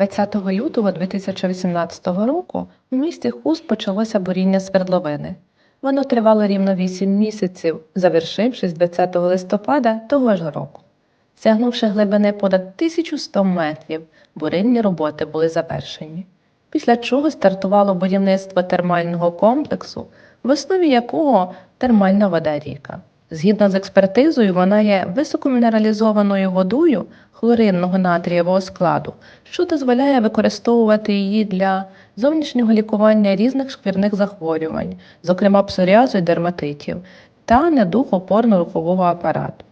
20 лютого 2018 року у місті Хуст почалося буріння свердловини. Воно тривало рівно 8 місяців, завершившись 20 листопада того ж року. Сягнувши глибини понад 1100 метрів, бурильні роботи були завершені, після чого стартувало будівництво термального комплексу, в основі якого термальна вода ріка. Згідно з експертизою, вона є високомінералізованою водою хлоринного натрієвого складу, що дозволяє використовувати її для зовнішнього лікування різних шкірних захворювань, зокрема псоріазу і дерматитів, та недух опорно-рухового апарату.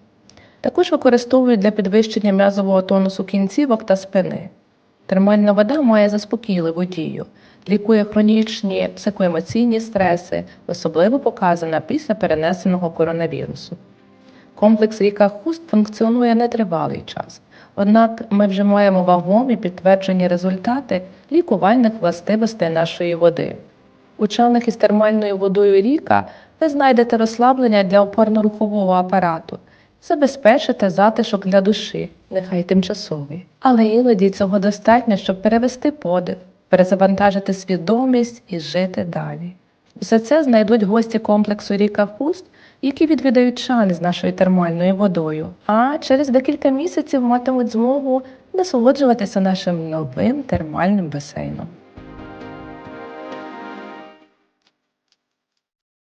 Також використовують для підвищення м'язового тонусу кінцівок та спини. Термальна вода має заспокійливу дію, лікує хронічні психоемоційні стреси, особливо показана після перенесеного коронавірусу. Комплекс ріка Хуст функціонує нетривалий час, однак ми вже маємо вагомі підтверджені результати лікувальних властивостей нашої води. У чанах із термальною водою ріка ви знайдете розслаблення для опорно-рухового апарату, забезпечите затишок для душі, нехай тимчасовий. Але іноді цього достатньо, щоб перевести подих, перезавантажити свідомість і жити далі. Все це знайдуть гості комплексу Ріка Фуст, які відвідають шани з нашою термальною водою, а через декілька місяців матимуть змогу насолоджуватися нашим новим термальним басейном.